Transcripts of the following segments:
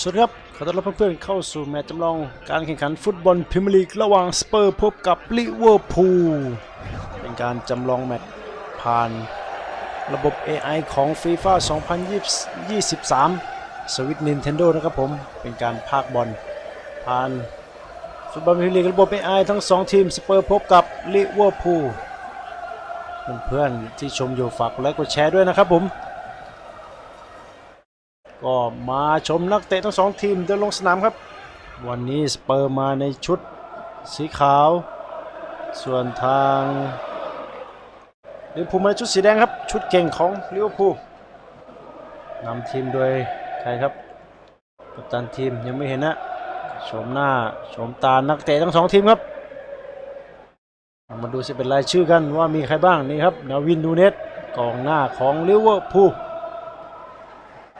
สวัสดีครับขอต้อนรับเพื่อนๆเข้าสู่แมตช์จำลองการแข่งขันฟุตบอลพรีเมียร์ลีกระหว่างสเปอร์พบกับลิเวอร์พูลเป็นการจำลองแมตช์ผ่านระบบ AI ของ FIFA 2023 สวิต Nintendo นะครับผม เป็นการพากบอลผ่านฟุตบอลพรีเมียร์ลีกระบบ AI ทั้ง 2 ทีมสเปอร์พบกับลิเวอร์พูลเพื่อนๆที่ชมอยู่ฝากกดไลค์กดแชร์ด้วยนะครับผม ก็มาชมนักเตะทั้งสองทีมเดินลงสนามครับ วันนี้สเปอร์มาในชุดสีขาว ส่วนทางลิเวอร์พูลมาในชุดสีแดงครับ ชุดเก่งของลิเวอร์พูลนำทีมโดยใครครับกัปตันทีมยังไม่เห็นนะชมหน้าชมตานักเตะทั้งสองทีมครับมาดูสิเป็นรายชื่อกันว่ามีใครบ้างนี่ครับนาวินดูเนสกองหน้าของลิเวอร์พูล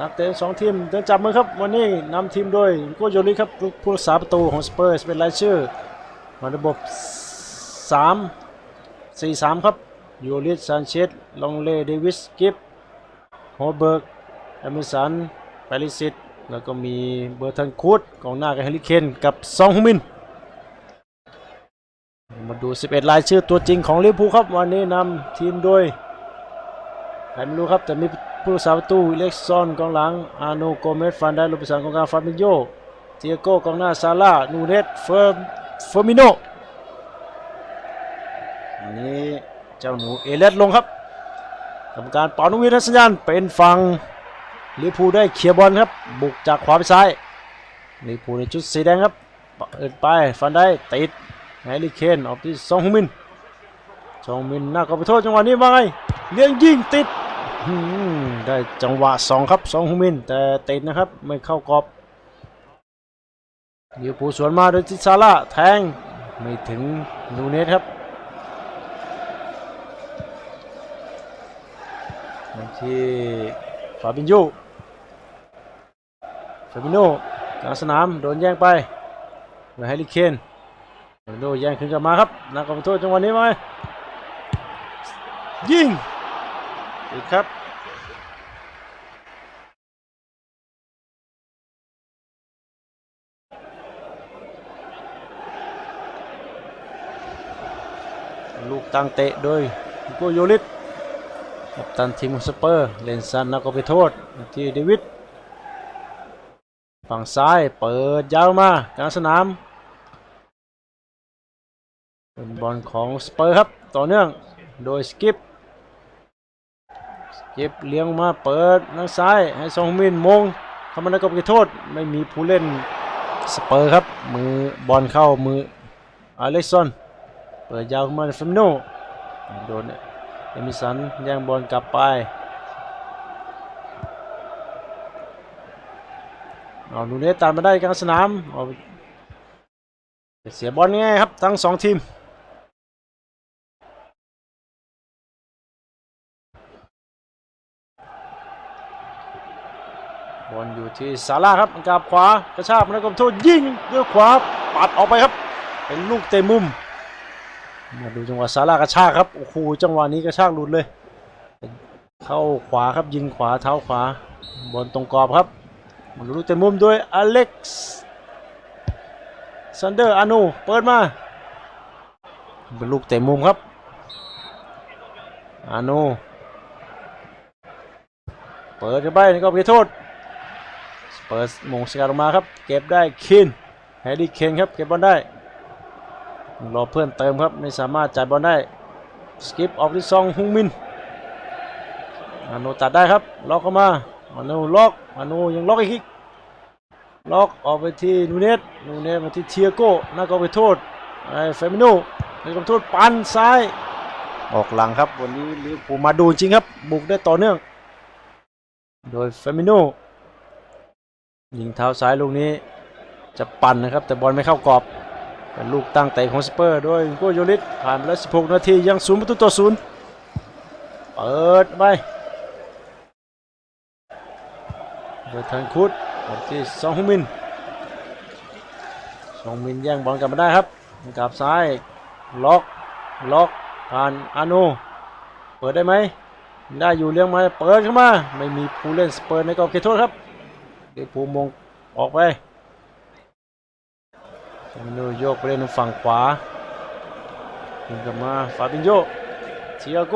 นักเตะสองทีมเดินจับมือครับ วันนี้นำทีมโดยโกโยริครับผู้รักษาประตูของสเปอร์สเป็นรายชื่อมาระบบ 3 4 3 ครับยูริสซานเชสลองเลเดวิสกิฟโฮเบิร์กเอมิสันปาริสิตแล้วก็มีเบอร์ทันคูดกองหน้ากับเฮลิเคนกับซองฮุมิน มาดู 11 รายชื่อตัวจริงของลิเวอร์พูลครับ วันนี้นำทีมโดยใครไม่รู้ครับแต่มี ผู้รักษาประตูอิเล็กซอนกองหลังอาโนโกเมสฟันได้ลูกประสานกองกลางฟาบิโยเทียโก้กองหน้าซาร่านูเนสเฟอร์เฟอร์มิโนอันนี้เจ้าหนูเอเลสลงครับทำการเป่านุวิทสัญญาณเป็นฝั่งลิพูได้เคลียร์บอลครับ บุกจากขวาไปซ้ายลิพูในชุดสีแดงครับเปิดไปฟันได้ติดแฮร์รี่เคนออกที่ซองฮุมินจองมินหน้าก็ไปโทษจังหวะนี้ว่าไงเลี้ยงยิงติด ได้จังหวะสองครับสองฮุมิน แต่ติดนะครับ ไม่เข้ากรอบลิวปูสวนมาโดยทิซาร่าแทงไม่ถึงนูเนสครับที่ฟาบินโยฟาบิโนกลางสนามโดนแย่งไปไปให้ลิเคนฟาบิโนแย่งขึ้นกลับมาครับนักก็ไปโทษจังหวะนี้ไหมยิงอีกครับ ตั้งเตะโดยกโยลิตกัปตันทีมสเปอร์เลนซันนักก็ไปโทษที่เดวิดฝั่งซ้ายเปิดยาวมากลางสนามเป็นบอลของสเปอร์ครับต่อเนื่องโดยสกิปสกิปเลี้ยงมาเปิดทางซ้ายให้ซองมินมงเข้ามาในกรอบเขตโทษไม่มีผู้เล่นสเปอร์ครับมือบอลเข้ามืออเล็กซอน เปิดยาวขึ้นมาในเฟมโนโดนเอมิสันแย่งบอลกลับไปเอานูเนสตามมาได้กลางสนามเอาเสียบอลง่ายครับ ทั้งสองทีมบอลอยู่ที่ซาร่าครับกลับขวากระชากมันก็โทษยิงด้วยขวาปัดออกไปครับ เป็นลูกเตะมุม มาดูจังหวะซาร่ากระชากครับโอ้โหจังหวะนี้กระชากหลุดเลย เข้าขวาครับยิงขวาเท้าขวาบอลตรงกรอบครับมาดูลูกเตะมุมด้วยอเล็กซ์ซันเดอร์อานูเปิดมาเป็นลูกเตะมุมครับอานูเปิดเข้าไปนี่ก็เขตโทษ เปิดมงสกัดออกมาครับ เก็บได้คินแฮร์รี่เคนครับ เก็บบอลได้ รอเพื่อนเติมครับไม่สามารถจ่ายบอลได้สกิปออกที่ซองฮุงมินอานูตัดได้ครับล็อกเข้ามาอานูล็อกอานูยังล็อกอีกล็อกออกไปที่นูเนสนูเนสมาที่เทียโก้น่าก็ไปโทษไอ้เฟมิโนไปขอโทษปันซ้าย ออกหลังครับวันนี้ลิเวอร์พูลมาดูจริงครับบุกได้ต่อเนื่อง โดยเฟมิโนยิงเท้าซ้ายลูกนี้จะปั่นนะครับ แต่บอลไม่เข้ากรอบ เป็นลูกตั้งเตะของสเปอร์โดยโกโยลิสผ่านไปแล้ว 16 นาที ยังศูนย์ประตูต่อศูนย์เปิดไปโดยทางคุดออกที่ซองฮุมินซองมินแย่งบอลกลับมาได้ครับกลับซ้ายล็อกล็อกผ่านอาโนเปิดได้ไหมได้อยู่เลี้ยงมาเปิดเข้ามา ไม่มีผู้เล่นสเปอร์ในกรอบเขตโทษครับลิเวอร์พูลมงออกไป มิโนโยกไปเล่นฝั่งขวายิงกลับมาฟาบินโยเทียโก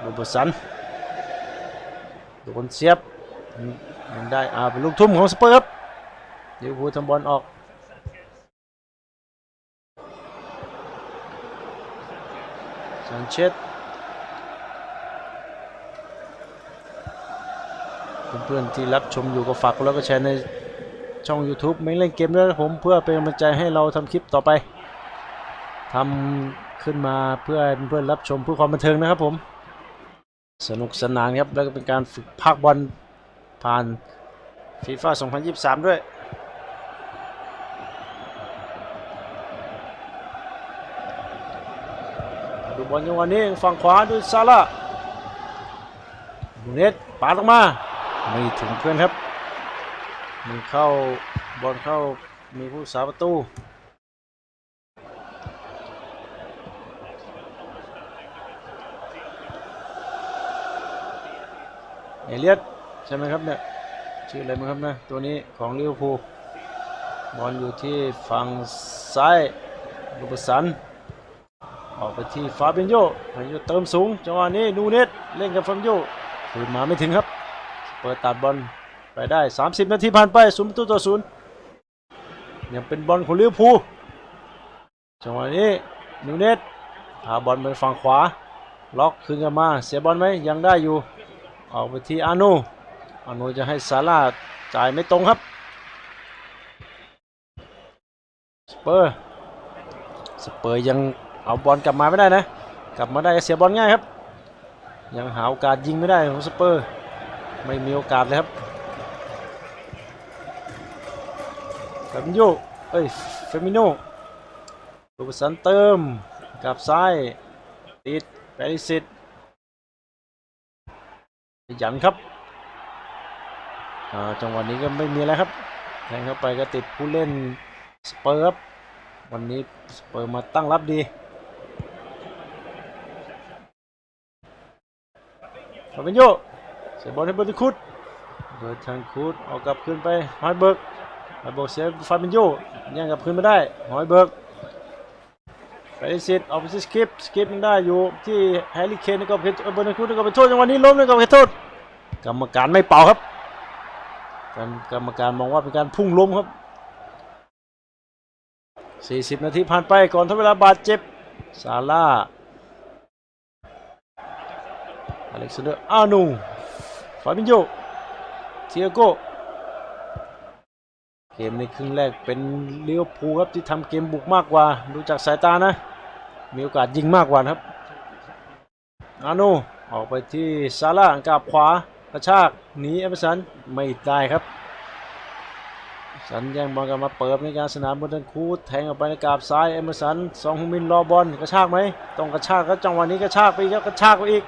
โรเบสันโดนเสียบยังได้อาเป็นลูกทุ่มของสเปอร์ครับลิเวอร์พูทำบอลออกสันเชต พื่อนที่รับชมอยู่ก็ฝากกดไลค์กดแชร์ในช่อง YouTube ไม่เล่นเกมด้วยผมเพื่อเป็นกำลังใจให้เราทำคลิปต่อไปทำขึ้นมาเพื่อเพื่อนรับชมเพื่อความบันเทิงนะครับผม สนุกสนานครับแล้วก็เป็นการฝึกภาคบอลผ่านฟีฟ่า2023 ด้วยดูบอลจังหวะนี้ฝั่งขวาดูซาร่าดูเนตปาดออกมา ไม่ถึงเพื่อนครับมีเข้าบอลเข้ามีผู้สาประตู เอเลียดใช่ไหมครับเนี่ย ชื่ออะไรมั้งครับนะ ตัวนี้ของลิเวอร์พูลบอลอยู่ที่ฝั่งซ้ายลูกสัน ออกไปที่ฟาบินโยฟาบินโยเติมสูง จังหวะนี้นูเนตเล่นกับฟาบินโยคืนมาไม่ถึงครับ เปิดตัดบอลไปได้ 30 นาทีผ่านไปศูนย์ประตูต่อศูนย์ยังเป็นบอลของลิเวอร์พูลจังหวะนี้นูเนตพาบอลไปฝั่งขวา ล็อกคืนกันมา เสียบอลไหมยังได้อยู่ ออกไปที่อานูอานูจะให้ซาร่าจ่ายไม่ตรงครับสเปอร์สเปอร์ยังเอาบอลกลับมาไม่ได้นะ กลับมาได้เสียบอลง่ายครับ ยังหาโอกาสยิงไม่ได้ของสเปอร์ ไม่มีโอกาสเลยครับเฟมิโยเอ้ยเฟมิโนลูกสันเติมกับซ้ายติดแปริสิตยันครับอ่าจังหวะนี้ก็ไม่มีอะไรครับแทงเข้าไปก็ติดผู้เล่นสเปอร์ครับวันนี้สเปอร์มาตั้งรับดีฟาบินโย เสียบอลให้เบอร์ตคุดเบอร์ทันคุดเอากลับคืนไปฮอยเบิร์กฮอยเบิร์กเสียฟาบินโยยังกลับคืนไม่ได้ฮอยเบิร์กไปสิทธิ์เอาไปสกิปสกิปยังได้อยู่ที่แฮร์รี่เคนก็เป็นเบอร์ทันคุดก็เป็นโทษจังหวะนี้ล้มนี่ก็เป็นโทษกรรมการไม่เป่าครับกรกรรมการมองว่าเป็นการพุ่งล้มครับ 40 นาทีผ่านไปก่อนทดเวลาบาดเจ็บซาร่าอเล็กซานเดอร์อานู ฟาบินโยเทียโกเกมในครึ่งแรกเป็นเลี้ยวภูครับที่ทำเกมบุกมากกว่า ดูจากสายตานะ มีโอกาสยิงมากกว่านะครับอานออกไปที่ซาร่ากับขวากระชากหนีเอเมอร์สันไม่ได้ครับสันแย่งบอลกลับมาเปิดในการสนามบนทันคูแทงออกไปในกาบซ้ายเอเมอร์สันซองฮุมินรอบอลกระชากไหมต้องกระชากครับจังหวะนี้กระชากไปอีกครับกระชากไปอีก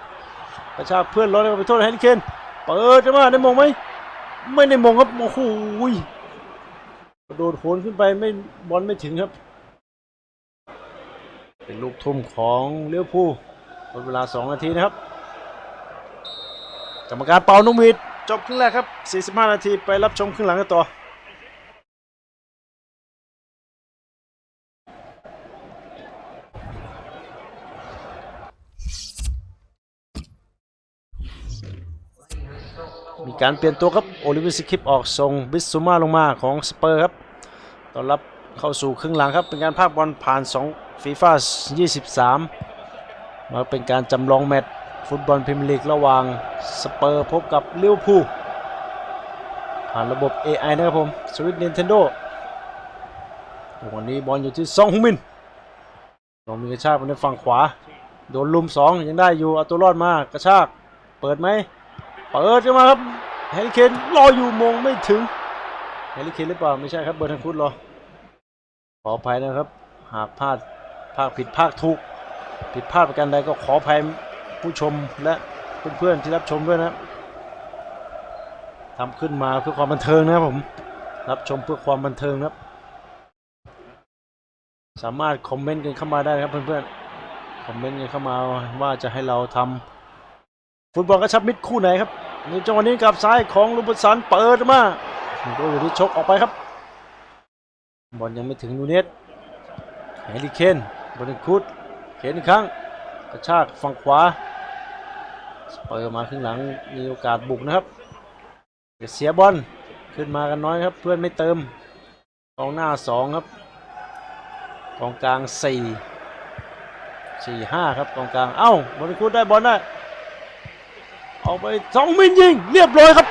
กระชากเพื่อนล้อแล้วไปโทษแฮนด์เคน เปิดจะมาได้มองไหมไม่ได้มองครับโอ้โหกระโดดโหนขึ้นไปไม่บอลไม่ถึงครับ เป็นลูกทุ่มของเลี้ยวผู้หมดเวลา 2 นาทีนะครับ กรรมการเป่านกหวีดจบครึ่งแรกครับ 45 นาทีไปรับชมครึ่งหลังกันต่อ มีการเปลี่ยนตัวครับโอลิเวอร์สคิปออกทรงบิสซูมาลงมาของสเปอร์ครับต้อนรับเข้าสู่ครึ่งหลังครับ เป็นการพากบอลผ่าน2ฟีฟ่า23 มาเป็นการจำลองแมตช์ฟุตบอลพรีเมียร์ลีกระหว่างสเปอร์พบกับลิเวอร์พูลผ่านระบบ AI นะครับผมสวิต Nintendo วันนี้บอลอยู่ที่ซองฮุมินลองมีกระชากไปในฝั่งขวา โดนลุม 2 ยังได้อยู่เอาตัวรอดมากระชาก เปิดไหม เปิดเข้ามาครับ แฮร์รี่เคนรออยู่มงไม่ถึงแฮร์รี่เคนหรือเปล่าไม่ใช่ครับเบอร์ทันคุดรอขออภัยนะครับ หากพลาดภาคผิดภาคถูกผิดพลาดประการใดก็ขออภัยผู้ชมและเพื่อนๆที่รับชมด้วยนะทำขึ้นมาเพื่อความบันเทิงนะครับผมรับชมเพื่อความบันเทิงนะครับ สามารถคอมเมนต์กันเข้ามาได้ครับเพื่อนๆคอมเมนต์กันเข้ามาว่าจะให้เราทำฟุตบอลกระชับมิตรคู่ไหนครับ นี่จังหวะนี้กับซ้ายของลูบัสันเปิดมาดูที่ชกออกไปครับ บอลยังไม่ถึงนูเนสแฮร์รี่เคนบอลคูดเข็นครั้งกระชากฝั่งขวาสเปอร์มาครึ่งหลังมีโอกาสบุกนะครับเสียบอลขึ้นมากันน้อยครับเพื่อนไม่เติมกองหน้าสองครับกองกลางสี่สี่ห้าครับกองกลางเอ้าบอลคูดได้บอลได้ เอาไปสองมินยิงเรียบร้อยครับ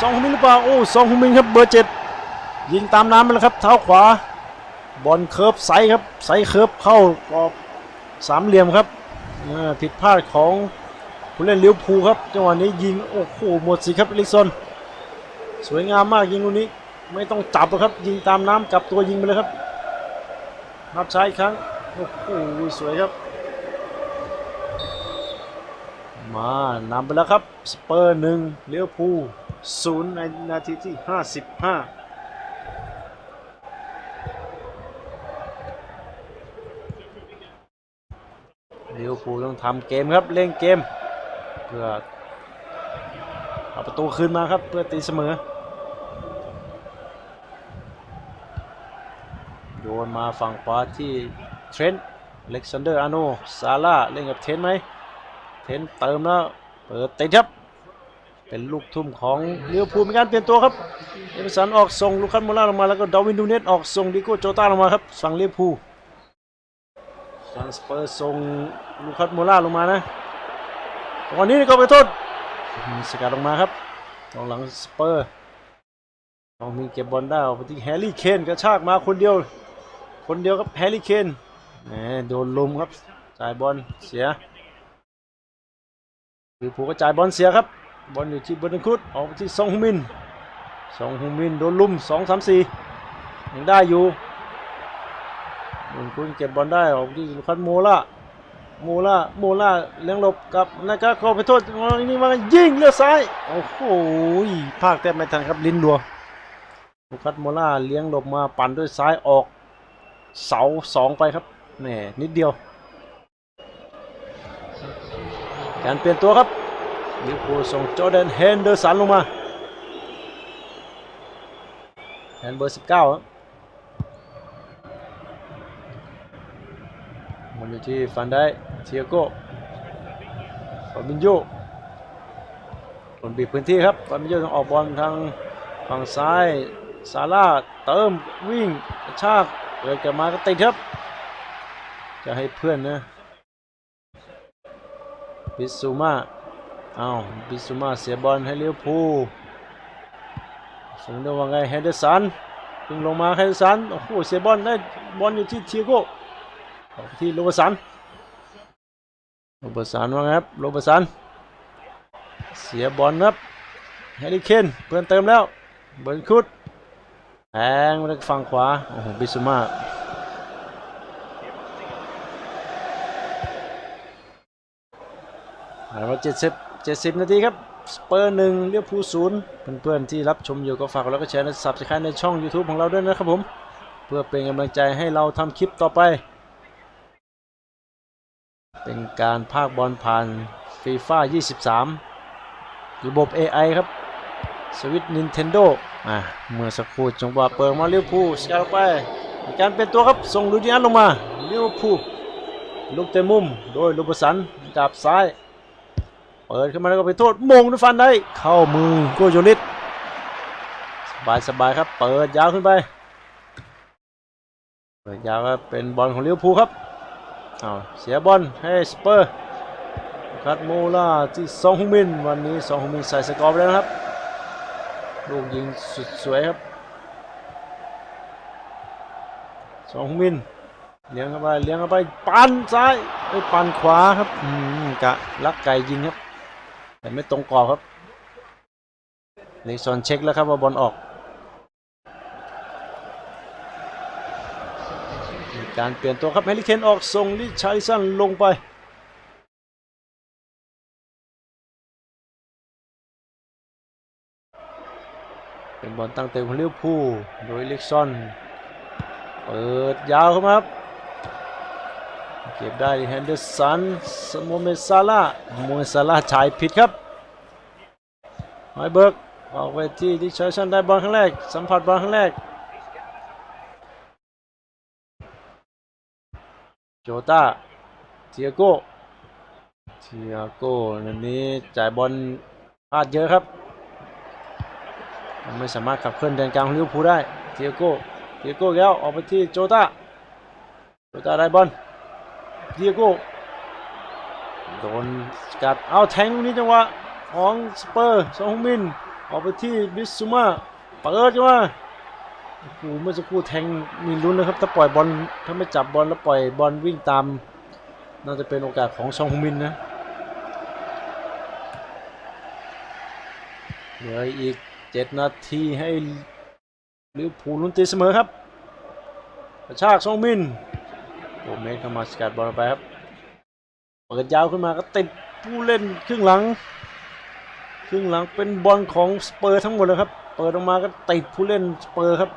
สองมินหรือเปล่าโอ้สองมินครับเบอร์เจ็ดยิงตามน้ำไปแล้วครับเท้าขวาบอลเคิร์ฟไซส์ครับไซส์เคิร์ฟเข้ากรอบสามเหลี่ยมครับอ่าผิดพลาดของผู้เล่นลิเวอร์พูครับจังหวะนี้ยิงโอ้โหหมดสิครับอลิกซอนสวยงามมากยิงลูกนี้ไม่ต้องจับครับ ยิงตามน้ำกลับตัวยิงไปเลยครับนับใช้อีกครั้งโอ้โหสวยครับ มานำไปแล้วครับสเปอร์หนึ่งเลิเวพูศูนย์ในนาทีที่ 55ลิเวอร์พูลต้องทำเกมครับเล่นเกม เพื่อเอาประตูคืนมาครับเพื่อตีเสมอ โยนมาฝั่งขวาที่เทรนต์เล็กซานเดอร์อาโนซาร่าเล่นกับเทรนต์ไหม เทนเติมแล้วเปิดติดครับ เป็นลูกทุ่มของเลิเวอร์พูมีการเปลี่ยนตัวครับเอเมสันออกส่งลูคัสโมล่าลงมาแล้วก็ดาวินดูเนสออกส่งดิโก้โจต้าลงมาครับฝั่งลิเวอร์พูลฝั่งสเปอร์ส่งลูคัสโมล่าลงมานะตอนนี้ก็ไปโทษมีสกัดลงมาครับกองหลังสเปอร์ตองมีเก็บบอลได้ออกไปที่แฮร์รี่เคนกระชากมาคนเดียว คนเดียวครับแฮร์รี่เคนแหมโดนลุมครับจ่ายบอลเสีย ลิเวอร์พูลก็จ่ายบอลเสียครับ บอลอยู่ที่เบอร์นครุดออกไปที่ซองฮุมินซองฮุมินโดนลุมสองสามสี่ยังได้อยู่เบอร์นครุดเก็บบอลได้ออกไปที่ลูคัสโมล่าโมล่าโมล่าเลี้ยงหลบกับนะครับขอไปโทษนี่มายิงเลือซ้ายโอ้โหภาคแทบไม่ทันครับลิ้นรัวลูคัสโมล่าเลี้ยงหลบมาปั่นด้วยซ้ายออกเสาสองไปครับแหมนิดเดียว การเปลี่ยนตัวครับลิเวอร์พูลส่งจอแดนเฮนเดอร์สันลงมาแทนเบอร์ 19ครับมันอยู่ที่ฟันได้เทียโก้ฟาบินโยคนบีบพื้นที่ครับฟาบินโยต้องออกบอลทางฝั่งซ้ายซาร่าเติมวิ่งกระชากเกิดกลับมาก็ติดครับ จะให้เพื่อนนะ บิสซูมาเอาบิสซูมาเสียบอลให้เลี้ยวภูลส่งเดียวว่าไงเฮนเดสันเพิ่งลงมาเฮนเดสันโอ้โหเสียบอลได้บอลอยู่ที่เทียโก้ที่โรเบสันโรเบสันว่าไงครับโรเบสันเสียบอลครับแฮร์รี่เคนเพื่อนเติมแล้วเบิร์นคุดแทงมาทางฝั่งขวาโอ้โหบิสุมา เราเจ็ดสิบเจ็ดสิบนาทีครับสเปอร์หนึ่งเลี้ยวภูศูนย์เพื่อนๆที่รับชมอยู่ก็ฝากกดไลค์กดแชร์และสับสไครในช่อง YouTube ของเราด้วยนะครับผม เพื่อเป็นกำลังใจให้เราทำคลิปต่อไป เป็นการพากบอลผ่านฟีฟ่า23 ระบบ AI ครับ สวิต Nintendo อะเมื่อสักครู่จังหวะเปิดมาเลี้ยวภูลสกัดไป การเป็นตัวครับ ส่งลูดิอันลงมาเลี้ยวภูลลูกเตะมุมโดยลูบสันจับซ้าย ปิดขึ้นมาแล้วก็ไปโทษมงด้วยฟันได้ เข้ามือโกโยลิตสบายสบายๆครับ เปิดยาวขึ้นไป เปิดยาวก็เป็นบอลของลิเวอร์พูลครับเอาเสียบอลให้สเปอร์คัดโมล่าที่ซองฮุมิน วันนี้ซองฮุมินใส่สกอร์ไปแล้วครับ ลูกยิงสุดสวยครับซองฮุมินเลี้ยงเข้าไปเลี้ยงเข้าไป ปันซ้ายไอ้ยปันขวาครับ อืมกะลักไก่ยิงครับ แต่ไม่ตรงกรอบครับเลซอนเช็คแล้วครับว่าบอลออกมีการเปลี่ยนตัวครับแฮร์รี่เคนออกส่งลิชาริสันลงไปเป็นบอลตั้งเต็มของลิเวอร์พูลโดยลิกซอน เปิดยาวครับ เก็บได้แฮนเดอร์สันสโมเมซาร่าโมเมดซาร่าจ่ายผิดครับหอยเบิร์กออกไปที่ดิชาชันได้บอลครั้งแรก สัมผัสบอลครั้งแรก โจตาเทียโก้เทียโก้นันนี้จ่ายบอลพลาดเยอะครับไม่สามารถขับเคลื่อนแดนกลางของลิเวอร์พูลได้ เทียโก้ เทียโก้แล้วออกไปที่โจตาโจตาได้บอล เทียโก้โดนสกัดเอาแทงลูกนี้จังหวะของสเปอร์ซองมินออกไปที่บิสซูมาเปิดจังหวะโอ้โหเมื่อสักครู่แทงมีลุ้นนะครับ ถ้าปล่อยบอลถ้าไม่จับบอลแล้วปล่อยบอลวิ่งตาม น่าจะเป็นโอกาสของซองมินนะเหลืออีก 7 นาทีให้ลิวพูลุ้นตีเสมอครับ กระชากซองมิน โอเมนเข้ามาสกัดบอลไปครับเปิดยาวขึ้นมาก็ติดผู้เล่นครึ่งหลัง ครึ่งหลังเป็นบอลของสเปอร์ทั้งหมดเลยครับ เปิดออกมาก็ติดผู้เล่นสเปอร์ครับ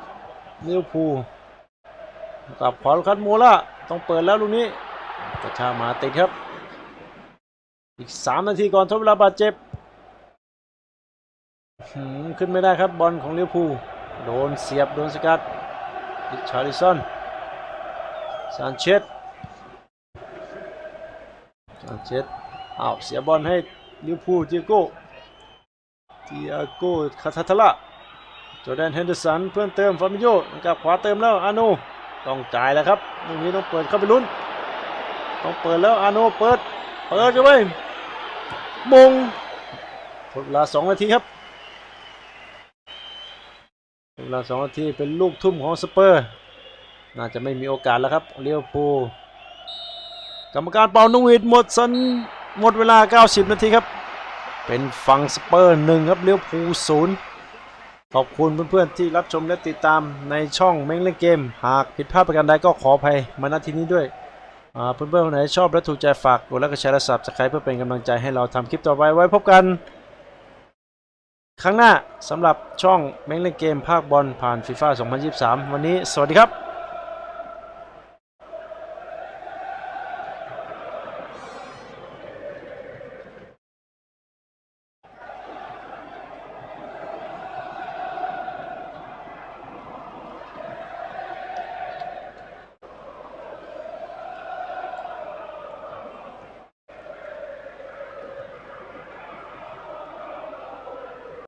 ลิเวอร์พูลกับขวาลูคัสโมล่าต้องเปิดแล้วลูกนี้กระชากมาติดครับ อีก 3 นาทีก่อนทดเวลาบาดเจ็บขึ้นไม่ได้ครับบอลของลิเวอร์พูลโดนเสียบโดนสกัดดิชาริสัน ซานเชสซานเชสอ้าวเสียบอลให้ลิเวอร์พูลเจียโก้เตียโกคาทาทาระจอแดนเฮนเดอร์สันเพื่อนเติมฟามิโยกับขวาเติมแล้วอาโนต้องจ่ายแล้วครับตรงนี้ต้องเปิดเข้าไปลุ้น ต้องเปิดแล้วอาโนเปิด เปิดกันไปมงหมดเวลาสองนาทีครับเวลาสองนาทีเป็นลูกทุ่มของสเปอร์ น่าจะไม่มีโอกาสแล้วครับเลี้ยวภูกรรมการเป่านกหวีดหมดสันหมดเวลา 90 นาทีครับ เป็นฝั่งสเปอร์หนึ่งครับเลี้ยวภูศูนย์ขอบคุณเพื่อนๆที่รับชมและติดตามในช่องเม้งเล่นเกม หากผิดพลาดประการใดก็ขออภัยมาณที่นี้ด้วยเพื่อนๆคนไหนชอบและถูกใจฝากกดไลค์กดแชร์และสับสไครป์เพื่อเป็นกำลังใจให้เราทำคลิปต่อไปไว้พบกัน ครั้งหน้าสำหรับช่องเม้งเล่นเกมภาคบอลผ่านฟีฟ่า2023 วันนี้สวัสดีครับ